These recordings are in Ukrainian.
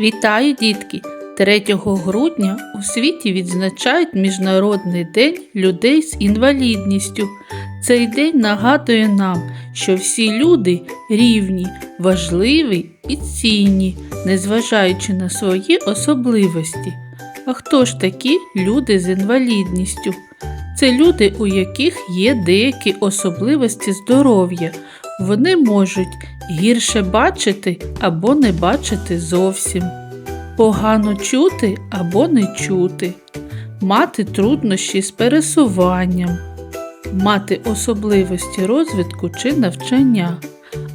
Вітаю, дітки! 3 грудня у світі відзначають Міжнародний день людей з інвалідністю. Цей день нагадує нам, що всі люди рівні, важливі і цінні, незважаючи на свої особливості. А хто ж такі люди з інвалідністю? Це люди, у яких є деякі особливості здоров'я. Вони можуть гірше бачити або не бачити зовсім, погано чути або не чути, мати труднощі з пересуванням, мати особливості розвитку чи навчання.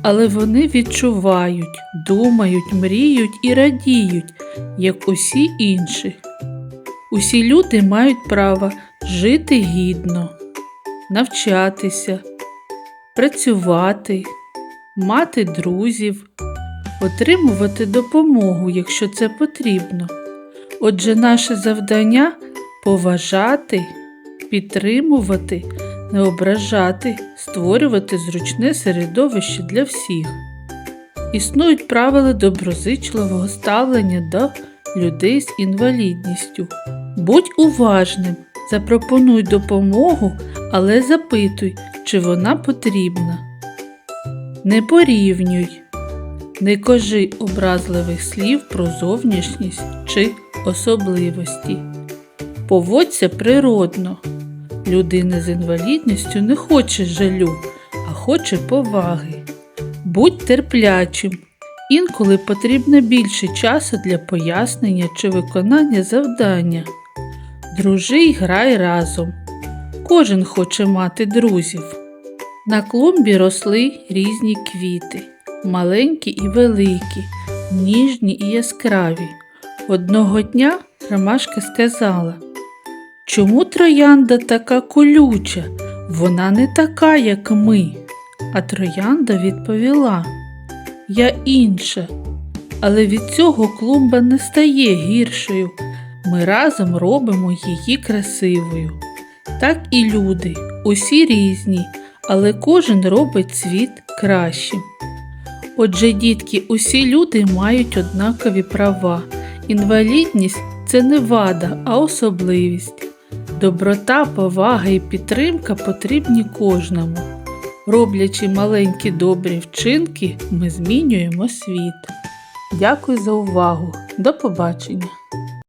Але вони відчувають, думають, мріють і радіють, як усі інші. Усі люди мають право жити гідно, навчатися, працювати, мати друзів, отримувати допомогу, якщо це потрібно. Отже, наше завдання поважати, підтримувати, не ображати, створювати зручне середовище для всіх. Існують правила доброзичливого ставлення до людей з інвалідністю. Будь уважним, запропонуй допомогу, але запитуй, чи вона потрібна. Не порівнюй, не кажи образливих слів про зовнішність чи особливості. Поводься природно. Людина з інвалідністю не хоче жалю, а хоче поваги. Будь терплячим. Інколи потрібно більше часу для пояснення чи виконання завдання. Дружи й грай разом. Кожен хоче мати друзів. На клумбі росли різні квіти, маленькі і великі, ніжні і яскраві. Одного дня Ромашка сказала Чому троянда така колюча? Вона не така, як ми. А троянда відповіла Я інша, але від цього клумба не стає гіршою. Ми разом робимо її красивою. Так і люди, усі різні, але кожен робить світ кращим. Отже, дітки, усі люди мають однакові права. Інвалідність це не вада, а особливість. Доброта, повага і підтримка потрібні кожному. Роблячи маленькі добрі вчинки, ми змінюємо світ. Дякую за увагу. До побачення!